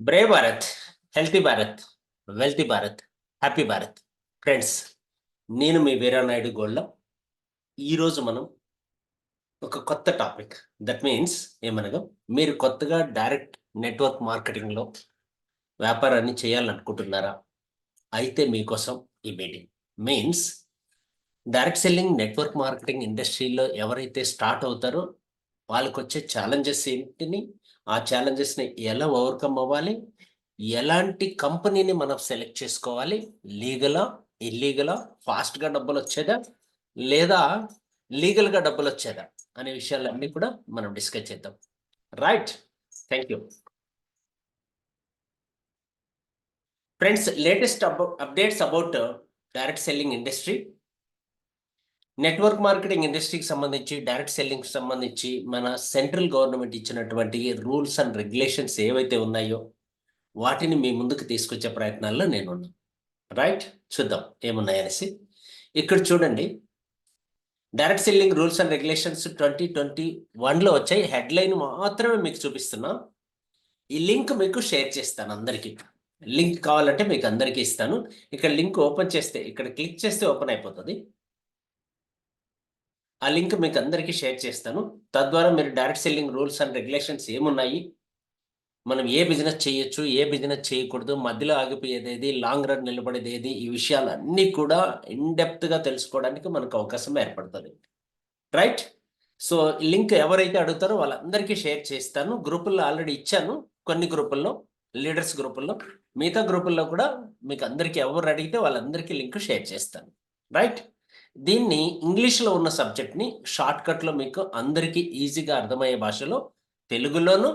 బ్రే Bharat healthy Bharat wealthy Bharat happy Bharat friends నేను మీ వీరానాయుడు గోళ్ళ. ఈరోజు మనం ఒక కొత్త టాపిక్ దట్ మీన్స్ ఏమనగా మీరు కొత్తగా డైరెక్ట్ నెట్వర్క్ మార్కెటింగ్లో వ్యాపారాన్ని చేయాలనుకుంటున్నారా? అయితే మీకోసం ఈ meeting means direct selling network marketing ఇండస్ట్రీలో ఎవరైతే స్టార్ట్ అవుతారో వాళ్ళకి వచ్చే ఛాలెంజెస్ ఏంటిని ఆ ఛాలెంజెస్ని ఎలా ఓవర్కమ్ అవ్వాలి? ఎలాంటి కంపెనీని మనం సెలెక్ట్ చేసుకోవాలి? లీగలా ఇల్లీగలా ఫాస్ట్గా డబ్బులు వచ్చేదా? లేదా లీగల్గా డబ్బులు వచ్చేదా? అనే విషయాలన్నీ కూడా మనం డిస్కస్ చేద్దాం. Right thank you friends latest updates about direct selling industry network marketing ఇండస్ట్రీకి సంబంధించి డైరెక్ట్ సెల్లింగ్ సంబంధించి మన సెంట్రల్ గవర్నమెంట్ ఇచ్చినటువంటి రూల్స్ అండ్ రెగ్యులేషన్స్ ఏవైతే ఉన్నాయో వాటిని మీ ముందుకు తీసుకొచ్చే ప్రయత్నాల్లో నేను రైట్ చూద్దాం ఏమున్నాయనేసి. ఇక్కడ చూడండి. Direct selling rules and regulations twenty twenty వన్లో వచ్చాయి. హెడ్లైన్ మాత్రమే మీకు చూపిస్తున్నా. ఈ లింక్ మీకు షేర్ చేస్తాను అందరికీ. లింక్ కావాలంటే మీకు అందరికీ ఇస్తాను. ఇక్కడ లింక్ ఓపెన్ చేస్తే ఇక్కడ క్లిక్ చేస్తే ఓపెన్ అయిపోతుంది. ఆ లింక్ మీకు అందరికీ షేర్ చేస్తాను. తద్వారా మీరు direct selling rules and regulations ఏమున్నాయి? మనం ఏ బిజినెస్ చేయొచ్చు ఏ బిజినెస్ చేయకూడదు మధ్యలో ఆగిపోయేది ఏది లాంగ్ రన్ నిలబడేది ఏది ఈ విషయాలన్నీ కూడా గా తెలుసుకోవడానికి మనకు అవకాశం ఏర్పడుతుంది. రైట్? సో లింక్ ఎవరైతే అడుగుతారో వాళ్ళందరికీ షేర్ చేస్తాను. గ్రూపుల్లో ఆల్రెడీ ఇచ్చాను. కొన్ని గ్రూపుల్లో లీడర్స్ గ్రూపుల్లో మిగతా గ్రూపుల్లో కూడా మీకు అందరికీ ఎవరు అడిగితే వాళ్ళందరికీ లింక్ షేర్ చేస్తాను. రైట్? దీన్ని ఇంగ్లీష్లో ఉన్న సబ్జెక్ట్ని షార్ట్కట్లో మీకు అందరికీ ఈజీగా అర్థమయ్యే భాషలో తెలుగులోను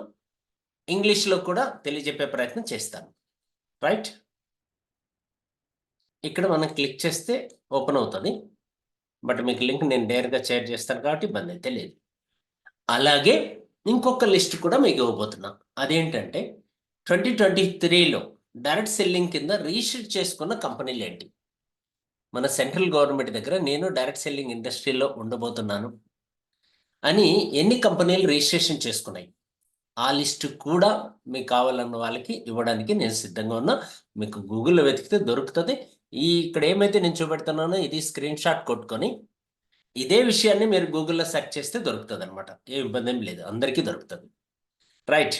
ఇంగ్లీష్లో కూడా తెలియజెప్పే ప్రయత్నం చేస్తాను. రైట్ ఇక్కడ మనం క్లిక్ చేస్తే ఓపెన్ అవుతుంది. బట్ మీకు లింక్ నేను డైరెక్ట్గా షేర్ చేస్తాను కాబట్టి ఇబ్బంది అయితే లేదు. అలాగే ఇంకొక లిస్ట్ కూడా మీకు ఇవ్వబోతున్నా. అదేంటంటే ట్వంటీ ట్వంటీ త్రీలో డైరెక్ట్ సెల్లింగ్ కింద రీషీట్ చేసుకున్న కంపెనీలు ఏంటి మన సెంట్రల్ గవర్నమెంట్ దగ్గర నేను డైరెక్ట్ సెల్లింగ్ ఇండస్ట్రీలో ఉండబోతున్నాను అని ఎన్ని కంపెనీలు రిజిస్ట్రేషన్ చేసుకున్నాయి? ఆ లిస్ట్ కూడా మీకు కావాలన్న వాళ్ళకి ఇవ్వడానికి నేను సిద్ధంగా ఉన్నా. మీకు గూగుల్లో వెతికితే దొరుకుతుంది. ఈ ఇక్కడ ఏమైతే నేను చూపెడుతున్నానో ఇది స్క్రీన్ షాట్ కొట్టుకొని ఇదే విషయాన్ని మీరు గూగుల్లో సెర్చ్ చేస్తే దొరుకుతుంది అనమాట ఏ ఇబ్బంది ఏం లేదు. అందరికీ దొరుకుతుంది. రైట్.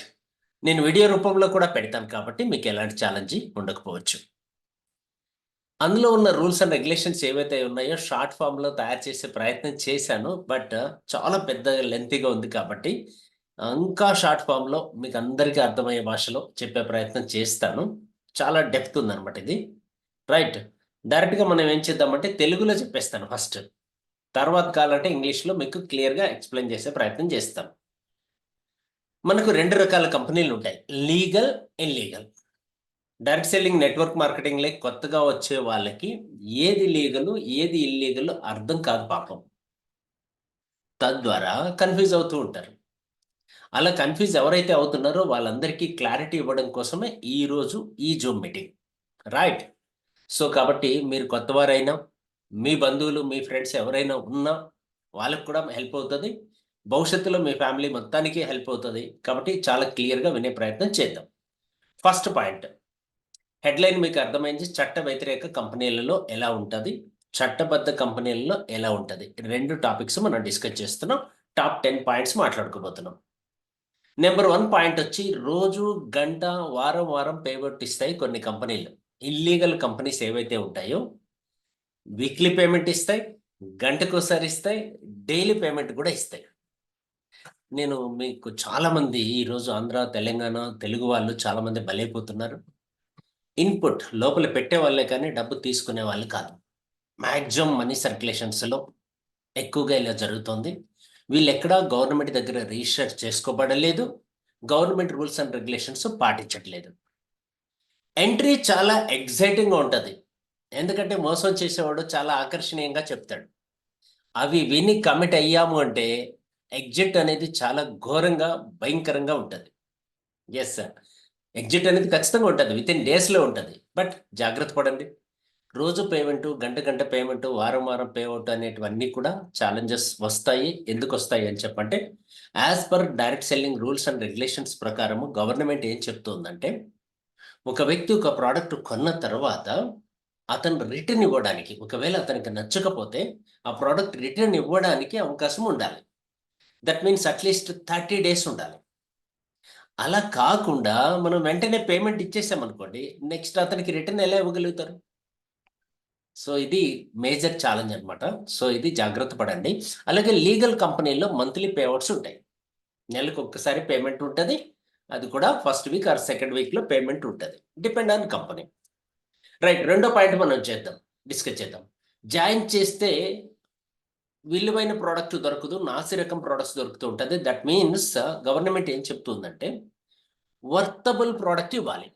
నేను వీడియో రూపంలో కూడా పెడతాను కాబట్టి మీకు ఎలాంటి ఛాలెంజ్ ఉండకపోవచ్చు. అందులో ఉన్న రూల్స్ అండ్ రెగ్యులేషన్స్ ఏవైతే ఉన్నాయో షార్ట్ ఫామ్లో తయారు చేసే ప్రయత్నం చేశాను. బట్ చాలా పెద్ద లెంతీగా ఉంది కాబట్టి ఇంకా షార్ట్ ఫామ్లో మీకు అందరికీ అర్థమయ్యే భాషలో చెప్పే ప్రయత్నం చేస్తాను. చాలా డెప్త్ ఉందన్నమాట ఇది. రైట్. డైరెక్ట్గా మనం ఏం చేద్దామంటే తెలుగులో చెప్పేస్తాను ఫస్ట్. తర్వాత కావాలంటే ఇంగ్లీష్లో మీకు క్లియర్గా ఎక్స్ప్లెయిన్ చేసే ప్రయత్నం చేస్తాను. మనకు రెండు రకాల కంపెనీలు ఉంటాయి legal illegal direct selling network మార్కెటింగ్లో కొత్తగా వచ్చే వాళ్ళకి ఏది లీగలు ఏది ఇల్లీగలు అర్థం కాదు పాపం. తద్వారా కన్ఫ్యూజ్ అవుతూ ఉంటారు. అలా కన్ఫ్యూజ్ ఎవరైతే అవుతున్నారో వాళ్ళందరికీ క్లారిటీ ఇవ్వడం కోసమే ఈరోజు ఈ జూమ్ మీటింగ్ రైట్ సో కాబట్టి మీరు కొత్తవారైనా మీ బంధువులు మీ ఫ్రెండ్స్ ఎవరైనా ఉన్నా వాళ్ళకి కూడా హెల్ప్ అవుతుంది. భవిష్యత్తులో మీ ఫ్యామిలీ మొత్తానికి హెల్ప్ అవుతుంది. కాబట్టి చాలా క్లియర్గా వినే ప్రయత్నం చేద్దాం. ఫస్ట్ పాయింట్ హెడ్లైన్ మీకు అర్థమైంది. చట్ట వ్యతిరేక కంపెనీలలో ఎలా ఉంటుంది? చట్టబద్ధ కంపెనీలలో ఎలా ఉంటుంది? రెండు టాపిక్స్ మనం డిస్కస్ చేస్తున్నాం. టాప్ టెన్ పాయింట్స్ మాట్లాడుకోబోతున్నాం. నెంబర్ వన్ పాయింట్ వచ్చి రోజు గంట వారం వారం పేమెంట్ ఇస్తాయి కొన్ని కంపెనీలు. ఇల్లీగల్ కంపెనీస్ ఏవైతే ఉంటాయో వీక్లీ పేమెంట్ ఇస్తాయి గంటకోసారి ఇస్తాయి డైలీ పేమెంట్ కూడా ఇస్తాయి. నేను మీకు చాలామంది ఈరోజు ఆంధ్ర తెలంగాణ తెలుగు వాళ్ళు చాలామంది బలైపోతున్నారు. ఇన్పుట్ లోపల పెట్టే వాళ్ళే కానీ డబ్బు తీసుకునే వాళ్ళు కాదు. మ్యాక్సిమం మనీ సర్క్యులేషన్స్లో ఎక్కువగా ఇలా జరుగుతుంది. వీళ్ళు ఎక్కడా గవర్నమెంట్ దగ్గర రిజిస్టర్ చేసుకోబడలేదు. గవర్నమెంట్ రూల్స్ అండ్ రెగ్యులేషన్స్ పాటించట్లేదు. ఎంట్రీ చాలా ఎగ్జైటింగ్గా ఉంటుంది. ఎందుకంటే మోసం చేసేవాడు చాలా ఆకర్షణీయంగా చెప్తాడు. అవి విని కమిట్ అయ్యాము అంటే ఎగ్జిట్ అనేది చాలా ఘోరంగా భయంకరంగా ఉంటుంది. ఎస్ సార్ ఎగ్జిట్ అనేది ఖచ్చితంగా ఉంటుంది విత్ ఇన్ డేస్లో ఉంటుంది. బట్ జాగ్రత్త పడండి. రోజు పేమెంట్ గంట గంట పేమెంట్ వారం వారం పేమెంట్ అనేటివన్నీ కూడా ఛాలెంజెస్ వస్తాయి. ఎందుకు వస్తాయి అని చెప్పంటే as per direct selling rules and regulations ప్రకారము గవర్నమెంట్ ఏం చెప్తుందంటే ఒక వ్యక్తి ఒక ప్రోడక్ట్ కొన్న తర్వాత అతను రిటర్న్ ఇవ్వడానికి ఒకవేళ అతనికి నచ్చకపోతే ఆ ప్రోడక్ట్ రిటర్న్ ఇవ్వడానికి అవకాశం ఉండాలి. That means at least thirty days ఉండాలి. అలా కాకుండా మనం వెంటనే పేమెంట్ ఇచ్చేసాం అనుకోండి నెక్స్ట్ అతనికి రిటర్న్ ఎలా ఇవ్వగలుగుతారు? సో ఇది మేజర్ ఛాలెంజ్ అనమాట సో ఇది జాగ్రత్త పడండి. అలాగే లీగల్ కంపెనీల్లో మంత్లీ పేఅవుట్స్ ఉంటాయి. నెలకు ఒక్కసారి పేమెంట్ ఉంటుంది అది కూడా ఫస్ట్ వీక్ ఆర్ సెకండ్ వీక్లో పేమెంట్ ఉంటుంది. Depend on company. రైట్ రెండో పాయింట్ మనం చేద్దాం డిస్కస్ చేద్దాం. జాయిన్ చేస్తే విలువైన ప్రోడక్ట్ దొరకదు నాసి రకం ప్రోడక్ట్స్ దొరుకుతూ ఉంటుంది. దట్ మీన్స్ గవర్నమెంట్ ఏం చెప్తుందంటే వర్తబుల్ ప్రోడక్ట్ ఇవ్వాలి.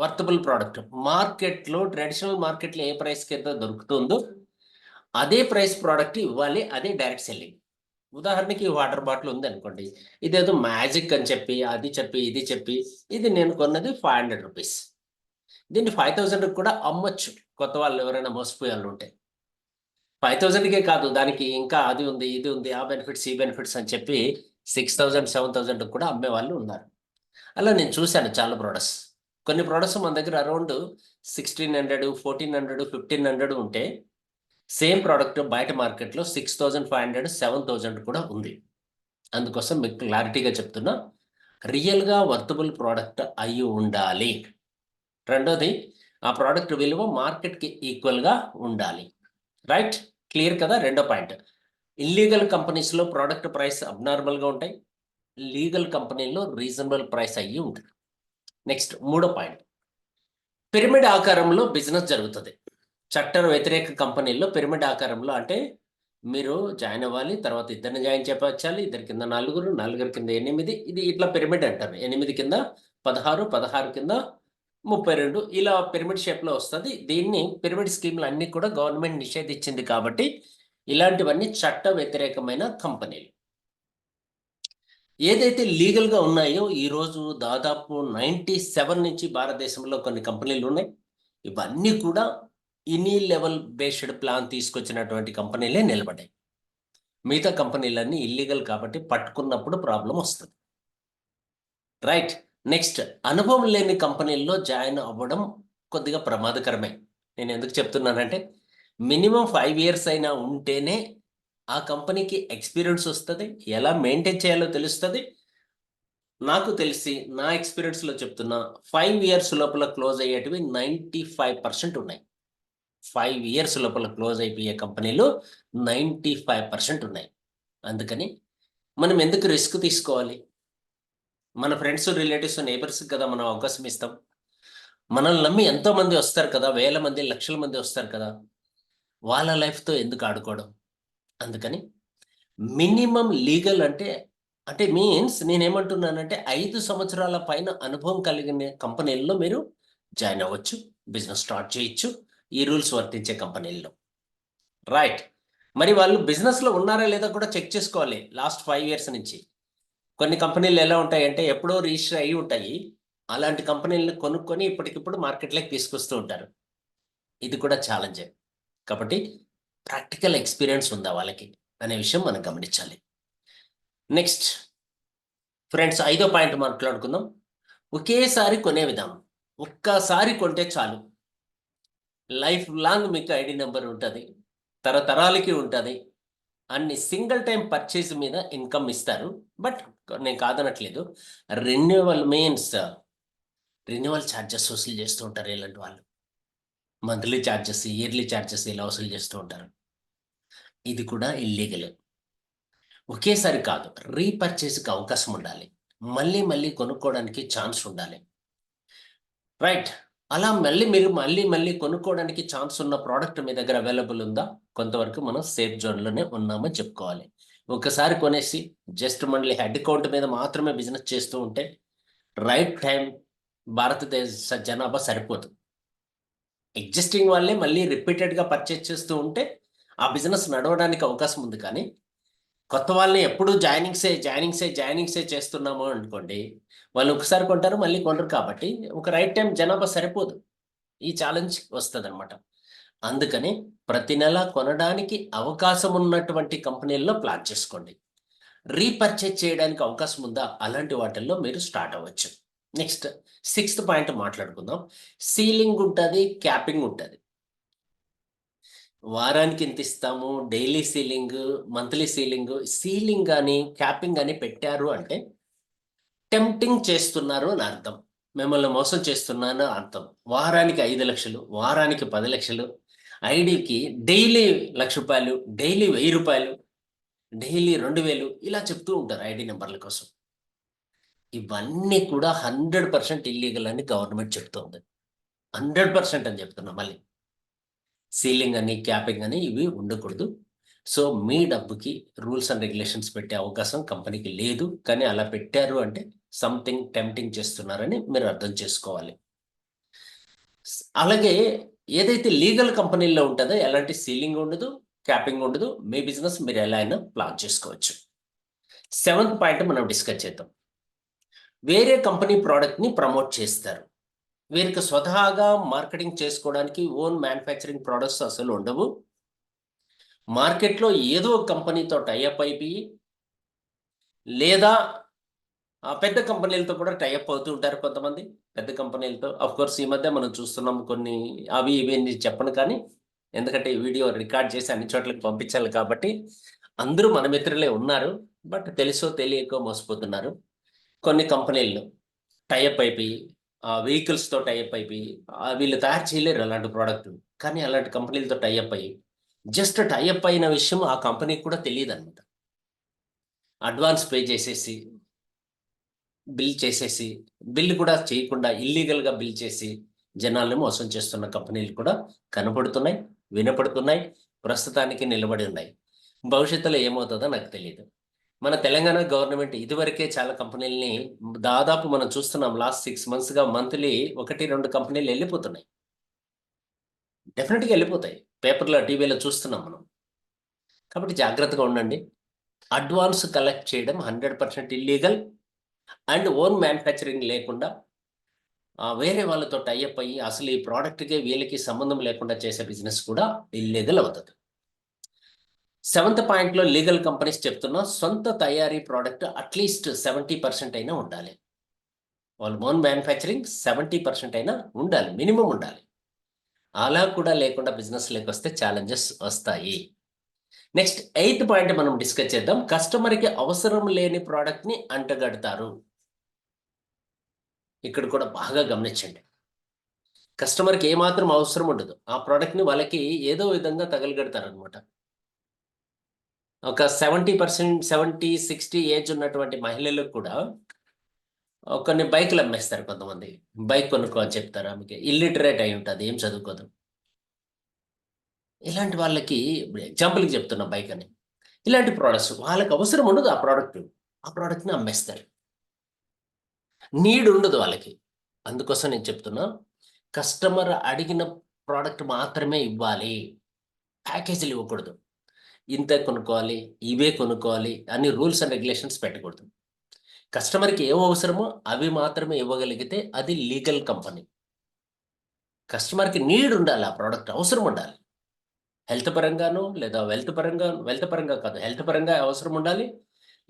వర్తబుల్ ప్రోడక్ట్ మార్కెట్లో ట్రెడిషనల్ మార్కెట్లో ఏ ప్రైస్ కింద దొరుకుతుందో అదే ప్రైస్ ప్రోడక్ట్ ఇవ్వాలి అదే డైరెక్ట్ సెల్లింగ్ ఉదాహరణకి వాటర్ బాటిల్ ఉంది అనుకోండి. ఇదేదో మ్యాజిక్ అని చెప్పి అది చెప్పి ఇది చెప్పి ఇది నేను కొన్నది ఫైవ్ హండ్రెడ్ రూపీస్ దీన్ని ఫైవ్ థౌజండ్ కూడా అమ్మొచ్చు. కొత్త వాళ్ళు ఎవరైనా మోసపోయే ఉంటాయి ఉంటే. ఫైవ్ థౌజండ్కే కాదు దానికి ఇంకా అది ఉంది ఇది ఉంది ఆ బెనిఫిట్స్ ఈ బెనిఫిట్స్ అని చెప్పి సిక్స్ థౌజండ్ సెవెన్ థౌజండ్ కూడా అమ్మే వాళ్ళు ఉన్నారు. అలా నేను చూశాను చాలా ప్రోడక్ట్స్ కొన్ని ప్రోడక్ట్స్ మన దగ్గర around sixteen hundred fourteen hundred fifteen hundred ఉంటే సేమ్ ప్రోడక్ట్ బయట మార్కెట్లో six thousand five hundred seven thousand కూడా ఉంది. అందుకోసం మీకు క్లారిటీగా చెప్తున్నా రియల్గా వర్తబుల్ ప్రోడక్ట్ అయి ఉండాలి. రెండోది ఆ ప్రోడక్ట్ విలువ మార్కెట్కి ఈక్వల్గా ఉండాలి. రైట్ క్లియర్ కదా రెండో పాయింట్. ఇల్లీగల్ కంపెనీస్లో ప్రోడక్ట్ ప్రైస్ అబ్నార్మల్గా ఉంటాయి. లీగల్ కంపెనీల్లో రీజనబుల్ ప్రైస్ అయ్యి ఉంటుంది. నెక్స్ట్ మూడో పాయింట్. పిరమిడ్ ఆకారంలో బిజినెస్ జరుగుతుంది. చట్ట వ్యతిరేక కంపెనీల్లో పిరమిడ్ ఆకారంలో అంటే మీరు జాయిన్ అవ్వాలి తర్వాత ఇద్దరిని జాయిన్ చేపచ్చాలి ఇద్దరి కింద నలుగురు నలుగురు కింద ఎనిమిది ఇది ఇట్లా పిరమిడ్ అంటారు. ఎనిమిది కింద పదహారు పదహారు కింద ముప్పై రెండు ఇలా పిరమిడ్ షేప్లో వస్తుంది. దీన్ని పిరమిడ్ స్కీమ్లు అన్నీ కూడా గవర్నమెంట్ నిషేధించింది కాబట్టి ఇలాంటివన్నీ చట్ట వ్యతిరేకమైన కంపెనీలు. ఏదైతే లీగల్గా ఉన్నాయో ఈరోజు దాదాపు నైంటీ సెవెన్ నుంచి భారతదేశంలో కొన్ని కంపెనీలు ఉన్నాయి. ఇవన్నీ కూడా ఇనీ లెవెల్ బేస్డ్ ప్లాన్ తీసుకొచ్చినటువంటి కంపెనీలే నిలబడ్డాయి. మిగతా కంపెనీలన్నీ ఇల్లీగల్ కాబట్టి పట్టుకున్నప్పుడు ప్రాబ్లం వస్తుంది. రైట్ నెక్స్ట్ అనుభవం లేని కంపెనీల్లో జాయిన్ అవ్వడం కొద్దిగా ప్రమాదకరమే. నేను ఎందుకు చెప్తున్నానంటే మినిమం ఫైవ్ ఇయర్స్ అయినా ఉంటేనే ఆ కంపెనీకి ఎక్స్పీరియన్స్ వస్తుంది ఎలా మెయింటైన్ చేయాలో తెలుస్తుంది. నాకు తెలిసి నా ఎక్స్పీరియన్స్లో చెప్తున్నా ఫైవ్ ఇయర్స్ లోపల క్లోజ్ అయ్యేటివి నైంటీ ఫైవ్ పర్సెంట్ ఉన్నాయి. ఫైవ్ ఇయర్స్ లోపల క్లోజ్ అయిపోయే కంపెనీలు నైంటీ ఫైవ్ పర్సెంట్ ఉన్నాయి. అందుకని మనం ఎందుకు రిస్క్ తీసుకోవాలి? మన ఫ్రెండ్స్ రిలేటివ్స్ నేబర్స్కి కదా మనం అవకాశం ఇస్తాం. మనల్ని నమ్మి ఎంతో మంది వస్తారు కదా వేల మంది లక్షల మంది వస్తారు కదా వాళ్ళ లైఫ్తో ఎందుకు ఆడుకోవడం? అందుకని మినిమం లీగల్ అంటే అంటే మీన్స్ నేనేమంటున్నానంటే ఐదు సంవత్సరాల పైన అనుభవం కలిగిన కంపెనీల్లో మీరు జాయిన్ అవ్వచ్చు బిజినెస్ స్టార్ట్ చేయొచ్చు ఈ రూల్స్ వర్తించే కంపెనీల్లో రైట్ మరి వాళ్ళు బిజినెస్లో ఉన్నారా లేదా కూడా చెక్ చేసుకోవాలి లాస్ట్ ఫైవ్ ఇయర్స్ నుంచి. కొన్ని కంపెనీలు ఎలా ఉంటాయంటే ఎప్పుడో రిజిస్టర్ అయ్యి ఉంటాయి. అలాంటి కంపెనీలను కొనుక్కొని ఇప్పటికిప్పుడు మార్కెట్లోకి తీసుకొస్తూ ఉంటారు. ఇది కూడా ఛాలెంజే కాబట్టి ప్రాక్టికల్ ఎక్స్పీరియన్స్ ఉందా వాళ్ళకి అనే విషయం మనం గమనించాలి. నెక్స్ట్ ఫ్రెండ్స్ ఐదో పాయింట్ మాట్లాడుకుందాం ఒకేసారి కొనే విధానం. ఒక్కసారి కొంటే చాలు. లైఫ్ లాంగ్ మీకు ఐడి నెంబర్ ఉంటుంది. తరతరాలకి ఉంటుంది. అన్ని సింగిల్ టైం పర్చేస్ మీద ఇన్కమ్ ఇస్తారు. బట్ నేను కాదనట్లేదు. రెన్యువల్ మీన్స్ రెన్యువల్ ఛార్జెస్ వసూలు చేస్తూ ఉంటారు ఇలాంటి వాళ్ళు. మంత్లీ ఛార్జెస్ ఇయర్లీ ఛార్జెస్ ఇలా వసూలు చేస్తూ ఉంటారు. ఇది కూడా ఇల్లీగల్. ఒకేసారి కాదు రీపర్చేస్కి అవకాశం ఉండాలి. మళ్ళీ మళ్ళీ కొనుక్కోవడానికి ఛాన్స్ ఉండాలి. రైట్. అలా మళ్ళీ మీరు మళ్ళీ మళ్ళీ కొనుక్కోవడానికి ఛాన్స్ ఉన్న ప్రోడక్ట్ మీ దగ్గర అవైలబుల్ ఉందా? కొంతవరకు మనం సేఫ్ జోన్లోనే ఉన్నామని చెప్పుకోవాలి. ఒకసారి కొనేసి జస్ట్ మళ్ళీ హెడ్ కౌంట్ మీద మాత్రమే బిజినెస్ చేస్తూ ఉంటే రైట్ టైం భారతదేశ జనాభా సరిపోదు. ఎగ్జిస్టింగ్ వాళ్ళే మళ్ళీ రిపీటెడ్గా పర్చేజ్ చేస్తూ ఉంటే ఆ బిజినెస్ నడవడానికి అవకాశం ఉంది కానీ కొత్త వాళ్ళని ఎప్పుడు జాయినింగ్సే జాయినింగ్సే జాయినింగ్సే చేస్తున్నాము అనుకోండి వాళ్ళు ఒకసారి కొంటారు మళ్ళీ కొనరు కాబట్టి ఒక రైట్ టైం జనాభా సరిపోదు. ఈ ఛాలెంజ్ వస్తుంది అనమాట అందుకని ప్రతి నెల కొనడానికి అవకాశం ఉన్నటువంటి కంపెనీల్లో ప్లాన్ చేసుకోండి. రీపర్చేజ్ చేయడానికి అవకాశం ఉందా? అలాంటి వాటిల్లో మీరు స్టార్ట్ అవ్వచ్చు. నెక్స్ట్ సిక్స్త్ పాయింట్ మాట్లాడుకుందాం. సీలింగ్ ఉంటుంది క్యాపింగ్ ఉంటుంది. వారానికి ఎంత ఇస్తాము? Daily ceiling monthly ceiling ceiling కానీ క్యాపింగ్ కానీ పెట్టారు అంటే టెంప్టింగ్ చేస్తున్నారు అని అర్థం. మిమ్మల్ని మోసం చేస్తున్నాను అర్థం. వారానికి ఐదు లక్షలు వారానికి పది లక్షలు ఐడికి డైలీ లక్ష రూపాయలు డైలీ వెయ్యి రూపాయలు డైలీ రెండు వేలు ఇలా చెప్తూ ఉంటారు ఐడి నెంబర్ల కోసం. ఇవన్నీ కూడా హండ్రెడ్ పర్సెంట్ ఇల్లీగల్ అని గవర్నమెంట్ చెప్తుంది. హండ్రెడ్ పర్సెంట్ అని చెప్తున్నా మళ్ళీ. సీలింగ్ అని క్యాపింగ్ అని ఇవి ఉండకూడదు. సో మీ డబ్బుకి రూల్స్ అండ్ రెగ్యులేషన్స్ పెట్టే అవకాశం కంపెనీకి లేదు. కానీ అలా పెట్టారు అంటే సంథింగ్ టెంప్టింగ్ చేస్తున్నారని మీరు అర్థం చేసుకోవాలి. అలాగే ఏదైతే లీగల్ కంపెనీల్లో ఉంటుందో ఎలాంటి సీలింగ్ ఉండదు క్యాపింగ్ ఉండదు మీ బిజినెస్ మీరు ఎలా అయినా ప్లాన్ చేసుకోవచ్చు. సెవెంత్ పాయింట్ మనం డిస్కస్ చేద్దాం. వేరే కంపెనీ ప్రోడక్ట్ని ప్రమోట్ చేస్తారు. వీరికి స్వతహాగా మార్కెటింగ్ చేసుకోవడానికి ఓన్ మ్యానుఫ్యాక్చరింగ్ ప్రోడక్ట్స్ అసలు ఉండవు. మార్కెట్లో ఏదో ఒక కంపెనీతో టైఅప్ అయిపోయి లేదా పెద్ద కంపెనీలతో కూడా టైఅప్ అవుతూ ఉంటారు కొంతమంది. పెద్ద కంపెనీలతో అఫ్ కోర్స్ ఈ మధ్య మనం చూస్తున్నాం కొన్ని అవి ఇవి అని చెప్పను కానీ ఎందుకంటే ఈ వీడియో రికార్డ్ చేసి అన్ని చోట్లకి పంపించాలి కాబట్టి అందరూ మన మిత్రులే ఉన్నారు బట్ తెలుసో తెలియకో మోసపోతున్నారు. కొన్ని కంపెనీలు టైఅప్ అయిపోయి ఆ వెహికల్స్తో టైఅప్ అయిపోయి వీళ్ళు తయారు చేయలేరు అలాంటి ప్రోడక్ట్ కానీ అలాంటి కంపెనీలతో టైఅప్ అయ్యి జస్ట్ టైఅప్ అయిన విషయం ఆ కంపెనీకి కూడా తెలియదు అనమాట అడ్వాన్స్ పే చేసేసి బిల్ చేసేసి బిల్ కూడా చేయకుండా ఇల్లీగల్గా బిల్ చేసి జనాల్ని మోసం చేస్తున్న కంపెనీలు కూడా కనపడుతున్నాయి వినపడుతున్నాయి ప్రస్తుతానికి నిలబడి ఉన్నాయి. భవిష్యత్తులో ఏమవుతుందో నాకు తెలియదు మన తెలంగాణ గవర్నమెంట్ ఇదివరకే చాలా కంపెనీలని దాదాపు మనం చూస్తున్నాం లాస్ట్ సిక్స్ మంత్స్గా మంత్లీ ఒకటి రెండు కంపెనీలు వెళ్ళిపోతున్నాయి. డెఫినెట్గా వెళ్ళిపోతాయి. పేపర్లో టీవీలో చూస్తున్నాం మనం. కాబట్టి జాగ్రత్తగా ఉండండి. అడ్వాన్స్ కలెక్ట్ చేయడం hundred percent illegal and own manufacturing లేకుండా వేరే వాళ్ళతో టైఅప్ అయ్యి అసలు ఈ ప్రోడక్ట్కి వీళ్ళకి సంబంధం లేకుండా చేసే బిజినెస్ కూడా ఇల్లీగల్ అవుతుంది సెవెంత్ పాయింట్లో లీగల్ కంపెనీస్ చెప్తున్నా సొంత తయారీ ప్రోడక్ట్ అట్లీస్ట్ సెవెంటీ పర్సెంట్ అయినా ఉండాలి. వాళ్ళు ఓన్ మ్యానుఫ్యాక్చరింగ్ సెవెంటీ పర్సెంట్ అయినా ఉండాలి మినిమం ఉండాలి. అలా కూడా లేకుండా బిజినెస్ వస్తే ఛాలెంజెస్ వస్తాయి. నెక్స్ట్ ఎయిత్ పాయింట్ మనం డిస్కస్ చేద్దాం. కస్టమర్కి అవసరం లేని ప్రోడక్ట్ని అంటగడతారు. ఇక్కడ కూడా బాగా గమనించండి. కస్టమర్కి ఏమాత్రం అవసరం ఉండదు. ఆ ప్రోడక్ట్ని వాళ్ళకి ఏదో విధంగా తగలగడతారు అనమాట ఒక seventy percent seventy sixty age ఉన్నటువంటి మహిళలకు కూడా కొన్ని బైకులు అమ్మేస్తారు కొంతమంది. బైక్ కొనుక్కో అని చెప్తారు ఆమెకి. ఇల్లిటరేట్ అయి ఉంటుంది. ఏం చదువుకోదు. ఇలాంటి వాళ్ళకి ఎగ్జాంపుల్కి చెప్తున్నా బైక్ అని. ఇలాంటి ప్రోడక్ట్స్ వాళ్ళకి అవసరం ఉండదు ఆ ప్రోడక్ట్ ఆ ప్రోడక్ట్ని అమ్మేస్తారు. నీడ్ ఉండదు వాళ్ళకి. అందుకోసం నేను చెప్తున్నా కస్టమర్ అడిగిన ప్రోడక్ట్ మాత్రమే ఇవ్వాలి. ప్యాకేజీలు ఇవ్వకూడదు. ఇంత కొనుక్కోవాలి ఇవే కొనుక్కోవాలి అన్ని రూల్స్ అండ్ రెగ్యులేషన్స్ పెట్టకూడదు. కస్టమర్కి ఏం అవసరమో అవి మాత్రమే ఇవ్వగలిగితే అది లీగల్ కంపెనీ కస్టమర్కి నీడ్ ఉండాలి ఆ ప్రోడక్ట్ అవసరం ఉండాలి. హెల్త్ పరంగానో లేదా వెల్త్ పరంగా వెల్త్ పరంగా కాదు హెల్త్ పరంగా అవసరం ఉండాలి.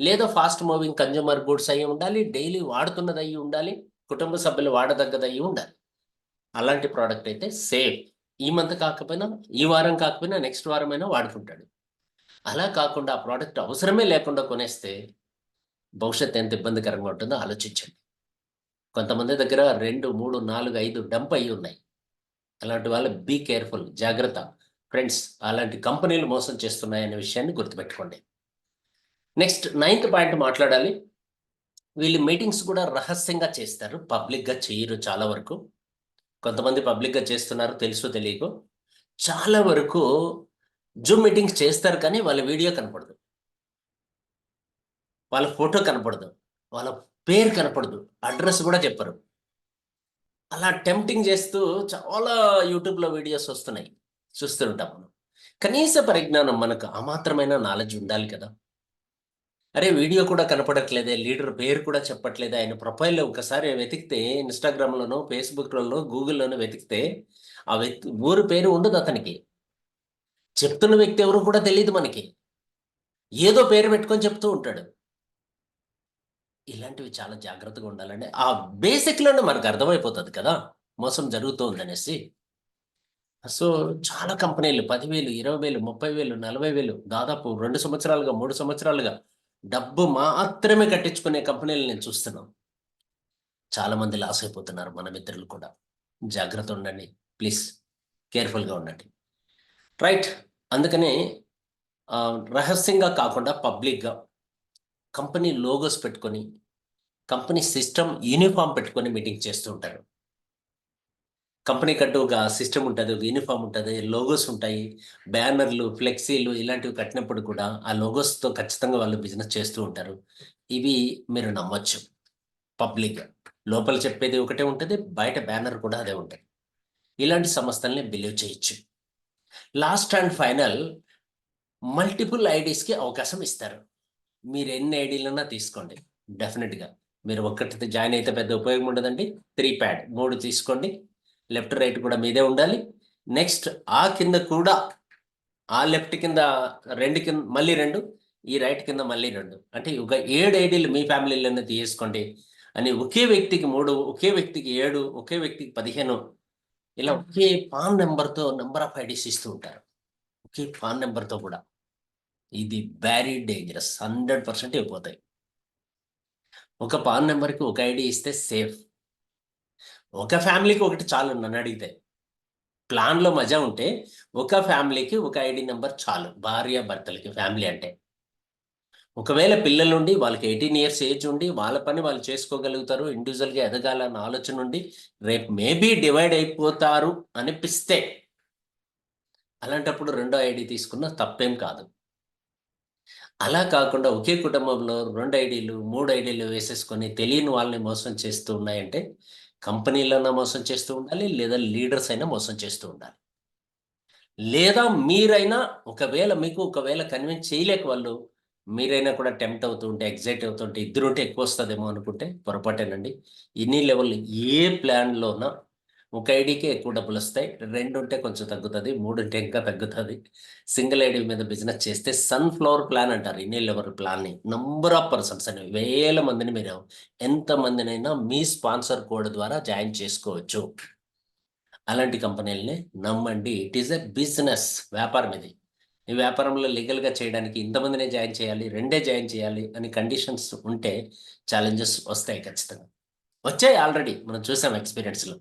లేదా ఫాస్ట్ మూవింగ్ కన్జ్యూమర్ గుడ్స్ అయ్యి ఉండాలి. డైలీ వాడుతున్నది అయ్యి ఉండాలి. కుటుంబ సభ్యులు వాడదగ్గది అయ్యి ఉండాలి. అలాంటి ప్రోడక్ట్ అయితే సేఫ్ ఈ మంత్ కాకపోయినా ఈ వారం కాకపోయినా నెక్స్ట్ వారమైనా వాడుకుంటాడు. అలా కాకుండా ఆ ప్రోడక్ట్ అవసరమే లేకుండా కొనేస్తే భవిష్యత్ ఎంత ఇబ్బందికరంగా ఉంటుందో ఆలోచించండి. కొంతమంది దగ్గర రెండు మూడు నాలుగు ఐదు డంప్ అయ్యి ఉన్నాయి. అలాంటి వాళ్ళు బీ కేర్ఫుల్ జాగ్రత్త. ఫ్రెండ్స్ అలాంటి కంపెనీలు మోసం చేస్తున్నాయనే విషయాన్ని గుర్తుపెట్టుకోండి. నెక్స్ట్ నైన్త్ పాయింట్ మాట్లాడాలి. వీళ్ళు మీటింగ్స్ కూడా రహస్యంగా చేస్తారు. పబ్లిక్గా చేయరు చాలా వరకు. కొంతమంది పబ్లిక్గా చేస్తున్నారు తెలుసు తెలియకో. చాలా వరకు జూమ్ మీటింగ్స్ చేస్తారు కానీ వాళ్ళ వీడియో కనపడదు. వాళ్ళ ఫోటో కనపడదు. వాళ్ళ పేరు కనపడదు. అడ్రస్ కూడా చెప్పరు. అలా టెంప్టింగ్ చేస్తూ చాలా యూట్యూబ్లో వీడియోస్ వస్తున్నాయి. చూస్తుంటాం మనం. కనీస పరిజ్ఞానం మనకు అమాత్రమైన నాలెడ్జ్ ఉండాలి కదా. అరే వీడియో కూడా కనపడట్లేదే లీడర్ పేరు కూడా చెప్పట్లేదే ఆయన ప్రొఫైల్లో ఒకసారి వెతికితే ఇన్స్టాగ్రామ్లోనో ఫేస్బుక్లోనో గూగుల్లోనో వెతికితే ఆ వ్యక్తి ఊరి పేరు ఉండదు అతనికి. చెప్తున్న వ్యక్తి ఎవరు కూడా తెలియదు మనకి. ఏదో పేరు పెట్టుకొని చెప్తూ ఉంటాడు. ఇలాంటివి చాలా జాగ్రత్తగా ఉండాలండి. ఆ బేసిక్లోనే మనకు అర్థమైపోతుంది కదా. మోసం జరుగుతోందనేసి సో చాలా కంపెనీలు పదివేలు ఇరవై వేలు ముప్పై వేలు నలభై వేలు దాదాపు రెండు సంవత్సరాలుగా మూడు సంవత్సరాలుగా డబ్బు మాత్రమే కట్టించుకునే కంపెనీలు నేను చూస్తున్నాను. చాలా మంది లాస్ అయిపోతున్నారు మన మిత్రులు కూడా. జాగ్రత్త ఉండండి ప్లీజ్. కేర్ఫుల్గా ఉండండి. రైట్. అందుకనే రహస్యంగా కాకుండా పబ్లిక్గా కంపెనీ లోగోస్ పెట్టుకొని కంపెనీ సిస్టమ్ యూనిఫామ్ పెట్టుకొని మీటింగ్ చేస్తూ ఉంటారు. కంపెనీ కట్టు ఒక సిస్టమ్ ఉంటుంది ఒక యూనిఫామ్ ఉంటుంది లోగోస్ ఉంటాయి బ్యానర్లు ఫ్లెక్సీలు ఇలాంటివి కట్టినప్పుడు కూడా ఆ లోగోస్తో ఖచ్చితంగా వాళ్ళు బిజినెస్ చేస్తూ ఉంటారు. ఇవి మీరు నమ్మొచ్చు. పబ్లిక్ లోపల చెప్పేది ఒకటే ఉంటుంది బయట బ్యానర్ కూడా అదే ఉంటుంది. ఇలాంటి సంస్థల్ని బిలీవ్ చేయొచ్చు. లాస్ట్ అండ్ ఫైనల్ మల్టిపుల్ ఐడీస్కి అవకాశం ఇస్తారు. మీరు ఎన్ని ఐడీలన్నా తీసుకోండి డెఫినెట్గా మీరు ఒక్కటి జాయిన్ అయితే పెద్ద ఉపయోగం ఉండదండి. త్రీ ప్యాడ్ మూడు తీసుకోండి లెఫ్ట్ రైట్ కూడా మీదే ఉండాలి. నెక్స్ట్ ఆ కింద కూడా ఆ లెఫ్ట్ కింద రెండు కింద మళ్ళీ రెండు ఈ రైట్ కింద మళ్ళీ రెండు. అంటే ఒక ఏడు ఐడీలు మీ ఫ్యామిలీలోనే తీసుకోండి అని ఒకే వ్యక్తికి మూడు ఒకే వ్యక్తికి ఏడు ఒకే వ్యక్తికి పదిహేను ఇలా ఒకే పాన్ నెంబర్తో నెంబర్ ఆఫ్ ఐడీస్ ఇస్తూ ఉంటారు. ఒకే పాన్ నెంబర్తో కూడా. ఇది వెరీ డేంజరస్. హండ్రెడ్ పర్సెంట్ అయిపోతాయి. ఒక పాన్ నెంబర్కి ఒక ఐడి ఇస్తే సేఫ్. ఒక ఫ్యామిలీకి ఒకటి చాలు నన్ను అడిగితే. ప్లాన్లో మజా ఉంటే ఒక ఫ్యామిలీకి ఒక ఐడి నెంబర్ చాలు భార్య భర్తలకి ఫ్యామిలీ అంటే. ఒకవేళ పిల్లలు ఉండి వాళ్ళకి ఎయిటీన్ ఇయర్స్ ఏజ్ ఉండి వాళ్ళ పని వాళ్ళు చేసుకోగలుగుతారు ఇండివిజువల్గా ఎదగాలన్న ఆలోచన ఉండి రేపు మేబీ డివైడ్ అయిపోతారు అనిపిస్తే అలాంటప్పుడు రెండో ఐడి తీసుకున్న తప్పేం కాదు. అలా కాకుండా ఒకే కుటుంబంలో రెండు ఐడీలు మూడు ఐడీలు వేసేసుకొని తెలియని వాళ్ళని మోసం చేస్తూ ఉన్నాయంటే కంపెనీలన్నా మోసం చేస్తూ ఉండాలి లేదా లీడర్స్ అయినా మోసం చేస్తూ ఉండాలి. లేదా మీరైనా ఒకవేళ మీకు ఒకవేళ కన్విన్స్ చేయలేక వాళ్ళు మీరైనా కూడా టెంప్ట్ అవుతూ ఉంటే ఎగ్జైట్ అవుతుంటే ఇద్దరు ఉంటే ఎక్కువ వస్తుందేమో అనుకుంటే పొరపాటేనండి. ఇన్ని లెవెల్ ఏ ప్లాన్లోనా ఒక ఐడికే ఎక్కువ డబ్బులు వస్తాయి రెండు ఉంటే కొంచెం తగ్గుతుంది మూడు ఉంటే ఇంకా తగ్గుతుంది. సింగిల్ ఐడి మీద బిజినెస్ చేస్తే సన్ఫ్లవర్ ప్లాన్ అంటారు. ఇన్ని లెవెల్ ప్లాన్ని. నంబర్ ఆఫ్ పర్సన్స్ అని వేల మందిని మీరు ఎంత మందినైనా మీ స్పాన్సర్ కోడ్ ద్వారా జాయిన్ చేసుకోవచ్చు. అలాంటి కంపెనీలని నమ్మండి. ఇట్ ఈస్ ఎ బిజినెస్ వ్యాపారం ఇది. ఈ వ్యాపారంలో లీగల్గా చేయడానికి ఇంతమందినే జాయిన్ చేయాలి రెండే జాయిన్ చేయాలి అని కండిషన్స్ ఉంటే ఛాలెంజెస్ వస్తాయి ఖచ్చితంగా. వచ్చాయి ఆల్రెడీ. మనం చూసాం ఎక్స్పీరియన్స్లో.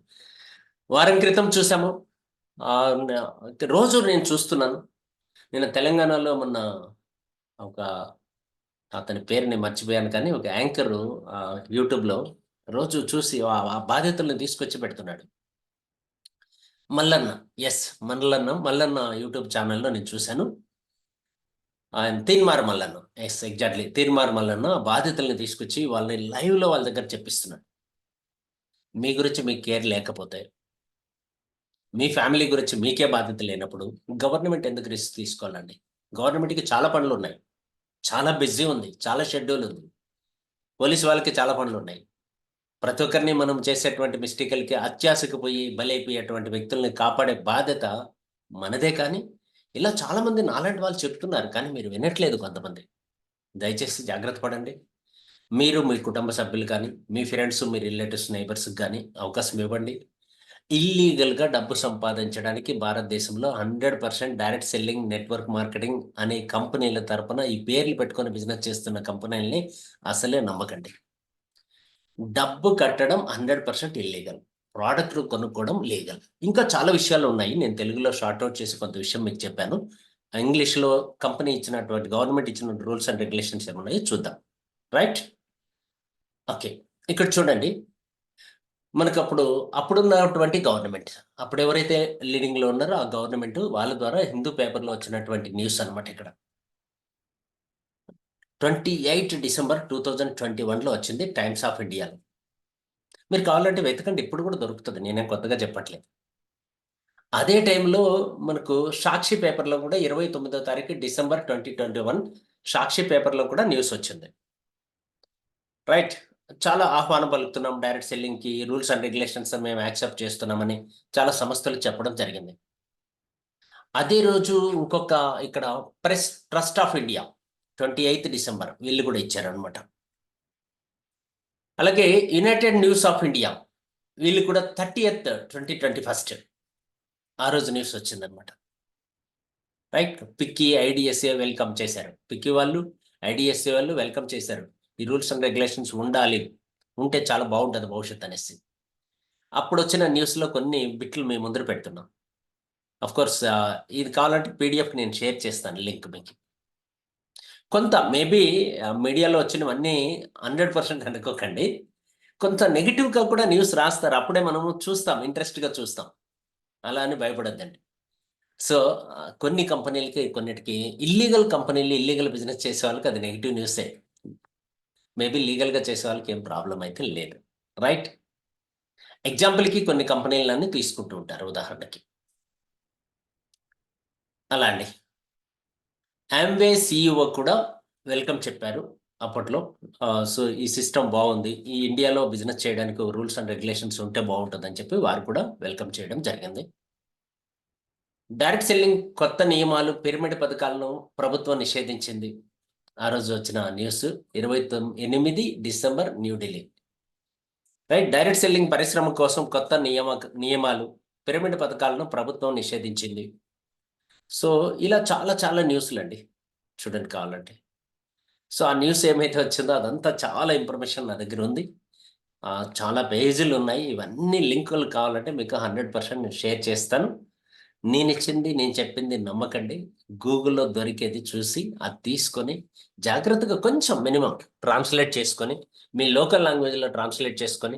వారం క్రితం చూసాము. రోజు నేను చూస్తున్నాను. నేను తెలంగాణలో మొన్న ఒక అతని పేరు నేను మర్చిపోయాను కానీ ఒక యాంకర్ యూట్యూబ్లో రోజు చూసి ఆ ఆ తీసుకొచ్చి పెడుతున్నాడు. మల్లన్న ఎస్ మల్లన్న మల్లన్న యూట్యూబ్ ఛానల్లో నేను చూశాను. ఆయన తీన్మార్ మల్లన్న ఎస్ ఎగ్జాక్ట్లీ తీన్మార్ మల్లన్న బాధితుల్ని తీసుకొచ్చి వాళ్ళని లైవ్లో వాళ్ళ దగ్గర చెప్పిస్తున్నాడు. మీ గురించి మీకు కేర్ లేకపోతే. మీ ఫ్యామిలీ గురించి మీకే బాధ్యత లేనప్పుడు గవర్నమెంట్ ఎందుకు రిస్క్ తీసుకోవాలండి? గవర్నమెంట్కి చాలా పనులు ఉన్నాయి చాలా బిజీ ఉంది. చాలా షెడ్యూల్ ఉంది. పోలీస్ వాళ్ళకి చాలా పనులు ఉన్నాయి ప్రతి ఒక్కరిని మనం చేసేటువంటి మిస్టేక్లకి అత్యాశకు పోయి బలైపోయేటువంటి వ్యక్తుల్ని కాపాడే బాధ్యత మనదే కానీ ఇలా చాలామంది నాలాంటి వాళ్ళు చెప్తున్నారు కానీ మీరు వినట్లేదు కొంతమంది. దయచేసి జాగ్రత్త పడండి. మీరు మీ కుటుంబ సభ్యులు కానీ మీ ఫ్రెండ్స్ మీ రిలేటివ్స్ నైబర్స్కి కానీ అవకాశం ఇవ్వండి. ఇల్లీగల్గా డబ్బు సంపాదించడానికి భారతదేశంలో hundred percent direct selling network marketing అనే కంపెనీల తరపున ఈ పేర్లు పెట్టుకొని బిజినెస్ చేస్తున్న కంపెనీలని అసలే నమ్మకండి. డబ్బు కట్టడం హండ్రెడ్ పర్సెంట్ ఇల్లీగల్ ప్రోడక్ట్లు కొనుక్కోవడం లీగల్ ఇంకా చాలా విషయాలు ఉన్నాయి. నేను తెలుగులో షార్ట్ అవుట్ చేసి కొంత విషయం మీకు చెప్పాను. ఇంగ్లీష్లో కంపెనీ ఇచ్చినటువంటి గవర్నమెంట్ ఇచ్చిన రూల్స్ అండ్ రెగ్యులేషన్స్ ఏమున్నాయో చూద్దాం. రైట్? ఓకే. ఇక్కడ చూడండి. మనకు అప్పుడు అప్పుడున్నటువంటి గవర్నమెంట్. అప్పుడు ఎవరైతే లీడింగ్లో ఉన్నారో ఆ గవర్నమెంట్ వాళ్ళ ద్వారా హిందూ పేపర్లో వచ్చినటువంటి న్యూస్ అనమాట ఇక్కడ. Twenty eight December two thousand twenty వన్లో వచ్చింది టైమ్స్ ఆఫ్ ఇండియాలో. మీరు కావాలంటే వెతకండి ఇప్పుడు కూడా దొరుకుతుంది నేనేం కొత్తగా చెప్పట్లేదు. అదే టైంలో మనకు సాక్షి పేపర్లో కూడా ఇరవై తొమ్మిదో తారీఖు December twenty twenty one Sakshi పేపర్లో కూడా న్యూస్ వచ్చింది. రైట్? చాలా ఆహ్వానం పలుకుతున్నాం డైరెక్ట్ సెల్లింగ్కి రూల్స్ అండ్ రెగ్యులేషన్స్ మేము యాక్సెప్ట్ చేస్తున్నామని చాలా సంస్థలు చెప్పడం జరిగింది. అదే రోజు ఇంకొక ఇక్కడ press trust of India twenty eighth December వీళ్ళు కూడా ఇచ్చారనమాట అలాగే యునైటెడ్ న్యూస్ ఆఫ్ ఇండియా వీళ్ళు కూడా thirty eighth twenty twenty first ఆ రోజు న్యూస్ వచ్చిందనమాట రైట్ పిక్కి ఐడిఎస్ఏ వెల్కమ్ చేశారు. పిక్కి వాళ్ళు ఐడిఎస్ఏ వాళ్ళు వెల్కమ్ చేశారు. ఈ రూల్స్ అండ్ రెగ్యులేషన్స్ ఉండాలి ఉంటే చాలా బాగుంటుంది భవిష్యత్ అనేసి. అప్పుడు వచ్చిన న్యూస్లో కొన్ని బిట్లు మేము ముందర పెడుతున్నాం. అఫ్ కోర్స్ ఇది కావాలంటే పీడిఎఫ్ నేను షేర్ చేస్తాను లింక్ మీకు. కొంత మేబీ మీడియాలో వచ్చినవన్నీ హండ్రెడ్ పర్సెంట్ అనుకోకండి. కొంత నెగిటివ్గా కూడా న్యూస్ రాస్తారు. అప్పుడే మనము చూస్తాం ఇంట్రెస్ట్గా చూస్తాం. అలా అని భయపడొద్దండి. సో కొన్ని కంపెనీలకి కొన్నిటికి ఇల్లీగల్ కంపెనీలు ఇల్లీగల్ బిజినెస్ చేసే వాళ్ళకి అది నెగిటివ్ న్యూసే. మేబీ లీగల్గా చేసే వాళ్ళకి ఏం ప్రాబ్లం అయితే లేదు. రైట్? ఎగ్జాంపుల్కి కొన్ని కంపెనీలన్నీ తీసుకుంటూ ఉంటారు ఉదాహరణకి. అలా అండి. యామ్వే సిఇఓ కూడా వెల్కమ్ చెప్పారు అప్పట్లో. సో ఈ సిస్టమ్ బాగుంది. ఈ ఇండియాలో బిజినెస్ చేయడానికి రూల్స్ అండ్ రెగ్యులేషన్స్ ఉంటే బాగుంటుందని చెప్పి వారు కూడా వెల్కమ్ చేయడం జరిగింది. డైరెక్ట్ సెల్లింగ్ కొత్త నియమాలు పిరమిడ్ పథకాలను ప్రభుత్వం నిషేధించింది. ఆ రోజు వచ్చిన న్యూస్ ఇరవై తొమ్మిది ఎనిమిది December New Delhi right direct selling పరిశ్రమ కోసం కొత్త నియమ నియమాలు పిరమిడ్ పథకాలను ప్రభుత్వం నిషేధించింది. సో ఇలా చాలా చాలా న్యూస్లు అండి చూడండి కావాలంటే. సో ఆ న్యూస్ ఏమైతే వచ్చిందో అదంతా చాలా ఇన్ఫర్మేషన్ నా దగ్గర ఉంది. చాలా పేజీలు ఉన్నాయి ఇవన్నీ లింకులు కావాలంటే మీకు హండ్రెడ్ పర్సెంట్ నేను షేర్ చేస్తాను. నేను ఇచ్చింది నేను చెప్పింది నమ్మకండి. గూగుల్లో దొరికేది చూసి అది తీసుకొని జాగ్రత్తగా కొంచెం మినిమం ట్రాన్స్లేట్ చేసుకొని మీ లోకల్ లాంగ్వేజ్లో ట్రాన్స్లేట్ చేసుకొని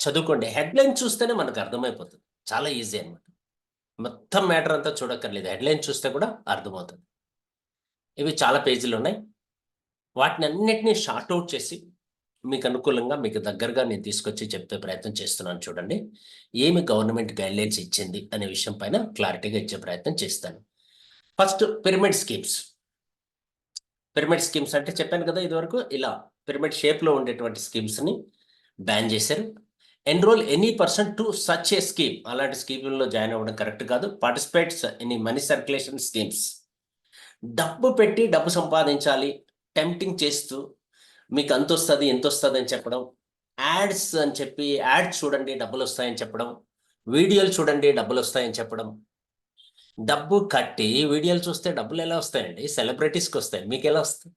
చదువుకోండి. హెడ్లైన్ చూస్తేనే మనకు అర్థమైపోతుంది. చాలా ఈజీ అనమాట మొత్తం మ్యాటర్ అంతా చూడక్కర్లేదు. హెడ్లైన్ చూస్తే కూడా అర్థమవుతుంది. ఇవి చాలా పేజీలు ఉన్నాయి వాటిని అన్నిటినీ షార్ట్ అవుట్ చేసి మీకు అనుకూలంగా మీకు దగ్గరగా నేను తీసుకొచ్చి చెప్పే ప్రయత్నం చేస్తున్నాను చూడండి. ఏమి గవర్నమెంట్ గైడ్లైన్స్ ఇచ్చింది అనే విషయం పైన క్లారిటీగా ఇచ్చే ప్రయత్నం చేస్తాను. First pyramid schemes. Pyramid schemes అంటే చెప్పాను కదా ఇదివరకు ఇలా పిరమిడ్ షేప్లో ఉండేటువంటి స్కీమ్స్ని బ్యాన్ చేశారు. Enrol any person to such a scheme. అలాంటి స్కీమ్లో జాయిన్ అవ్వడం కరెక్ట్ కాదు. Participates any money circulation schemes. డబ్బు పెట్టి డబ్బు సంపాదించాలి. టెంప్టింగ్ చేస్తూ మీకు అంత వస్తుంది ఎంత వస్తుంది అని చెప్పడం. యాడ్స్ అని చెప్పి యాడ్స్ చూడండి డబ్బులు వస్తాయని చెప్పడం. వీడియోలు చూడండి డబ్బులు వస్తాయని చెప్పడం. డబ్బు కట్టి వీడియోలు చూస్తే డబ్బులు ఎలా వస్తాయండి? సెలబ్రిటీస్కి వస్తాయి మీకు ఎలా వస్తాయి?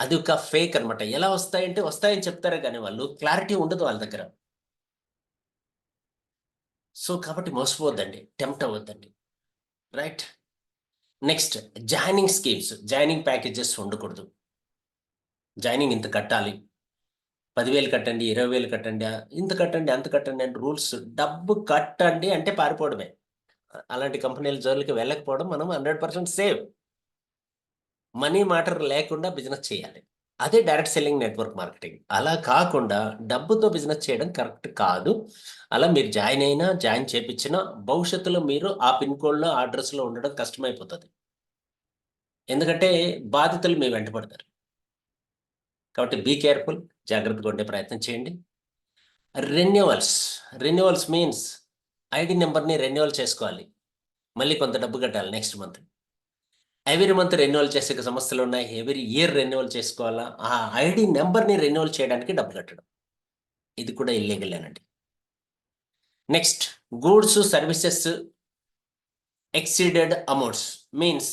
అది ఒక ఫేక్ అనమాట ఎలా వస్తాయంటే వస్తాయని చెప్తారే కానీ వాళ్ళు క్లారిటీ ఉండదు వాళ్ళ దగ్గర. సో కాబట్టి మోసపోవద్దండి. Tempt అవ్వద్దండి. Right? Next joining schemes. Joining packages ఉండకూడదు. జాయినింగ్ ఇంత కట్టాలి. పదివేలు కట్టండి ఇరవై వేలు కట్టండి ఇంత కట్టండి అంత కట్టండి అంటే రూల్స్. డబ్బు కట్టండి అంటే పారిపోవడమే. అలాంటి కంపెనీల జోలికి వెళ్ళకపోవడం మనం hundred percent save. Money matter లేకుండా బిజినెస్ చేయాలి. అదే డైరెక్ట్ సెల్లింగ్ నెట్వర్క్ మార్కెటింగ్. అలా కాకుండా డబ్బుతో బిజినెస్ చేయడం కరెక్ట్ కాదు. అలా మీరు జాయిన్ అయినా జాయిన్ చేపించినా భవిష్యత్తులో మీరు ఆ పిన్ కోడ్లో ఆ అడ్రస్లో ఉండడం కష్టమైపోతుంది. ఎందుకంటే బాధితులు మీ వెంటబడతారు కాబట్టి బీ కేర్ఫుల్ జాగ్రత్తగా ఉండే ప్రయత్నం చేయండి. రెన్యువల్స్ రెన్యువల్స్ మీన్స్ ఐడి నెంబర్ని రెన్యువల్ చేసుకోవాలి. మళ్ళీ కొంత డబ్బు కట్టాలి next month every month renewal చేసే సమస్యలు ఉన్నాయి. ఎవ్రీ ఇయర్ రెన్యువల్ చేసుకోవాలా? ఆ ఐడి నెంబర్ని రెన్యువల్ చేయడానికి డబ్బు కట్టడం. ఇది కూడా ఇల్లీగలేనండి next goods services exceeded amounts means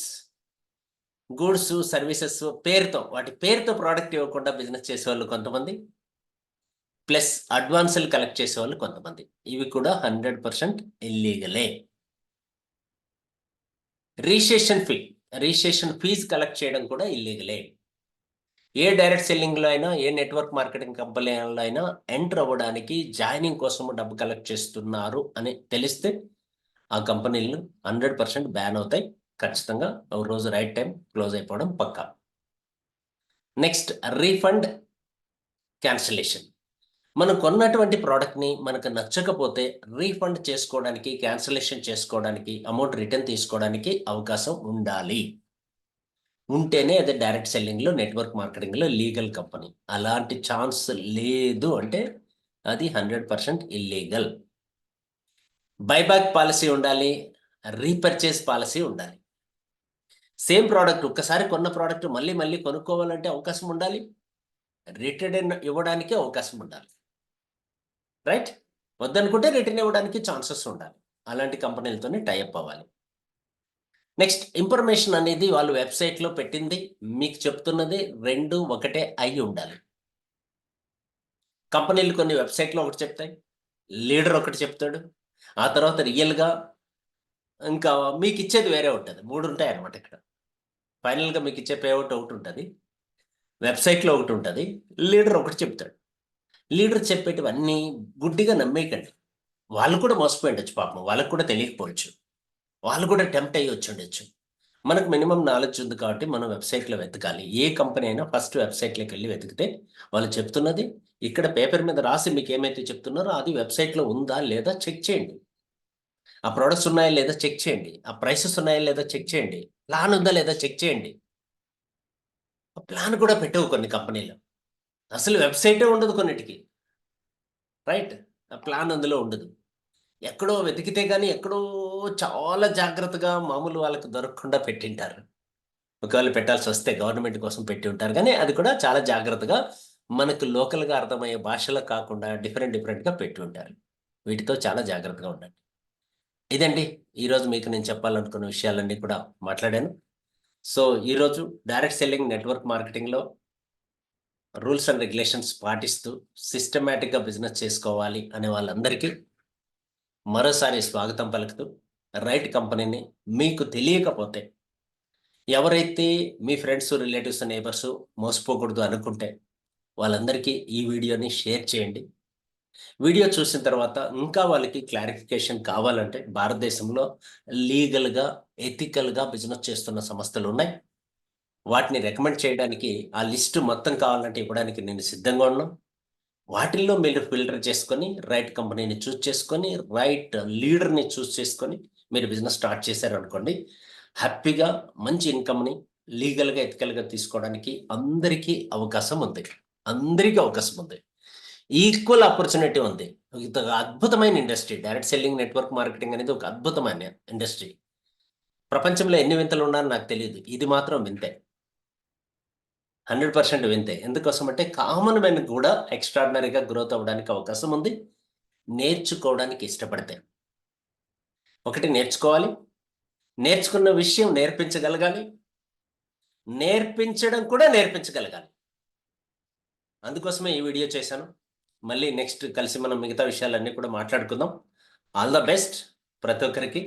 goods services పేరుతో వాటి పేరుతో ప్రోడక్ట్ ఇవ్వకుండా బిజినెస్ చేసేవాళ్ళు కొంతమంది. ప్లస్ అడ్వాన్సులు కలెక్ట్ చేసేవాళ్ళు కొంతమంది. ఇవి కూడా hundred percent ఇల్లీగలే. Registration fee registration fees collect చేయడం కూడా ఇల్లీగలే. ఏ డైరెక్ట్ సెల్లింగ్లో అయినా ఏ నెట్వర్క్ మార్కెటింగ్ కంపెనీలో అయినా ఎంటర్ అవ్వడానికి జాయినింగ్ కోసం డబ్బు కలెక్ట్ చేస్తున్నారు అని తెలిస్తే ఆ కంపెనీలు హండ్రెడ్ పర్సెంట్ బ్యాన్ అవుతాయి. ఖచ్చితంగా ఒక రోజు రైట్ టైం క్లోజ్ అయిపోవడం పక్కా. నెక్స్ట్ రీఫండ్ క్యాన్సిలేషన్ మనం కొన్నటువంటి ప్రోడక్ట్ని మనకు నచ్చకపోతే రీఫండ్ చేసుకోవడానికి క్యాన్సిలేషన్ చేసుకోవడానికి అమౌంట్ రిటర్న్ తీసుకోవడానికి అవకాశం ఉండాలి. ఉంటేనే అది డైరెక్ట్ సెల్లింగ్లో నెట్వర్క్ మార్కెటింగ్లో లీగల్ కంపెనీ అలాంటి ఛాన్స్ లేదు అంటే అది hundred percent illegal buyback policy ఉండాలి రీపర్చేస్ పాలసీ ఉండాలి. సేమ్ ప్రోడక్ట్ ఒక్కసారి కొన్న ప్రోడక్ట్ మళ్ళీ మళ్ళీ కొనుక్కోవాలంటే అవకాశం ఉండాలి. రిటర్న్ ఇవ్వడానికి అవకాశం ఉండాలి. రైట్? వద్దనుకుంటే రిటర్న్ ఇవ్వడానికి ఛాన్సెస్ ఉండాలి. అలాంటి కంపెనీలతోనే టైఅప్ అవ్వాలి. నెక్స్ట్ ఇన్ఫర్మేషన్ అనేది వాళ్ళు వెబ్సైట్లో పెట్టింది మీకు చెప్తున్నది రెండు ఒకటే అయి ఉండాలి. కంపెనీలు కొన్ని వెబ్సైట్లో ఒకటి చెప్తాయి లీడర్ ఒకటి చెప్తాడు. ఆ తర్వాత రియల్గా ఇంకా మీకు ఇచ్చేది వేరే ఉంటుంది. మూడు ఉంటాయి అనమాట ఇక్కడ. ఫైనల్గా మీకు ఇచ్చే పేఅవుట్ ఒకటి ఉంటుంది. వెబ్సైట్లో ఒకటి ఉంటుంది. లీడర్ ఒకటి చెప్తాడు. లీడర్ చెప్పేటివన్నీ గుడ్డిగా నమ్మేయకండి. వాళ్ళు కూడా మోసపోయి ఉండొచ్చు పాపం. వాళ్ళకు కూడా తెలియకపోవచ్చు. వాళ్ళు కూడా టెంప్ట్ అయ్యి వచ్చి ఉండొచ్చు. మనకు మినిమం నాలెడ్జ్ ఉంది కాబట్టి మనం వెబ్సైట్లో వెతకాలి. ఏ కంపెనీ అయినా ఫస్ట్ వెబ్సైట్లోకి వెళ్ళి వెతికితే వాళ్ళు చెప్తున్నది ఇక్కడ పేపర్ మీద రాసి మీకు ఏమైతే చెప్తున్నారో అది వెబ్సైట్లో ఉందా లేదా చెక్ చేయండి. ఆ ప్రొడక్ట్స్ ఉన్నాయా లేదా చెక్ చేయండి. ఆ ప్రైసెస్ ఉన్నాయా లేదా చెక్ చేయండి. ప్లాన్ ఉందా లేదా చెక్ చేయండి. ఆ ప్లాన్ కూడా పెట్టవు కొన్ని కంపెనీలు అసలు వెబ్సైటే ఉండదు కొన్నిటికి. రైట్ ఆ ప్లాన్ అందులో ఉండదు. ఎక్కడో వెతికితే కానీ ఎక్కడో చాలా జాగ్రత్తగా మామూలు వాళ్ళకి దొరకకుండా పెట్టింటారు. ఒకవేళ పెట్టాల్సి వస్తే గవర్నమెంట్ కోసం పెట్టి ఉంటారు. కానీ అది కూడా చాలా జాగ్రత్తగా మనకు లోకల్గా అర్థమయ్యే భాషలో కాకుండా డిఫరెంట్ డిఫరెంట్గా పెట్టి ఉంటారు. వీటితో చాలా జాగ్రత్తగా ఉండండి. ఇదండి. ఈరోజు మీకు నేను చెప్పాలనుకున్న విషయాలన్నీ కూడా మాట్లాడాను. సో ఈరోజు డైరెక్ట్ సెల్లింగ్ నెట్వర్క్ మార్కెటింగ్లో రూల్స్ అండ్ రెగ్యులేషన్స్ పాటిస్తూ సిస్టమేటిక్గా బిజినెస్ చేసుకోవాలి అనే వాళ్ళందరికీ మరోసారి స్వాగతం పలుకుతూ రైట్ కంపెనీని మీకు తెలియకపోతే ఎవరైతే మీ ఫ్రెండ్స్ రిలేటివ్స్ నేబర్స్ మోసపోకూడదు అనుకుంటే వాళ్ళందరికీ ఈ వీడియోని షేర్ చేయండి. వీడియో చూసిన తర్వాత ఇంకా వాళ్ళకి క్లారిఫికేషన్ కావాలంటే భారతదేశంలో లీగల్గా ఎథికల్గా బిజినెస్ చేస్తున్న సంస్థలు ఉన్నాయి. వాటిని రికమెండ్ చేయడానికి ఆ లిస్టు మొత్తం కావాలంటే ఇవ్వడానికి నేను సిద్ధంగా ఉన్నాను. వాటిల్లో మీరు ఫిల్టర్ చేసుకొని రైట్ కంపెనీని చూస్ చేసుకొని రైట్ లీడర్ని చూస్ చేసుకొని మీరు బిజినెస్ స్టార్ట్ చేశారు అనుకోండి హ్యాపీగా మంచి ఇన్కమ్ని లీగల్గా ఎథికల్గా తీసుకోవడానికి అందరికీ అవకాశం ఉంది. అందరికీ అవకాశం ఉంది. ఈక్వల్ ఆపర్చునిటీ ఉంది. ఇది ఒక అద్భుతమైన industry. Direct selling network marketing అనేది ఒక అద్భుతమైన ఇండస్ట్రీ. ప్రపంచంలో ఎన్ని వింతలు ఉన్నారో నాకు తెలియదు. ఇది మాత్రం వింతే. Hundred percent వింతే. ఎందుకోసం అంటే కామన్ మెన్ కూడా ఎక్స్ట్రాడినరీగా గ్రోత్ అవ్వడానికి అవకాశం ఉంది. నేర్చుకోవడానికి ఇష్టపడితే. ఒకటి నేర్చుకోవాలి. నేర్చుకున్న విషయం నేర్పించగలగాలి. నేర్పించడం కూడా నేర్పించగలగాలి. అందుకోసమే ఈ వీడియో చేశాను. మళ్ళీ నెక్స్ట్ కలిసి మనం మిగతా విషయాలన్నీ కూడా మాట్లాడుకుందాం. ఆల్ ద బెస్ట్ ప్రతి ఒక్కరికి.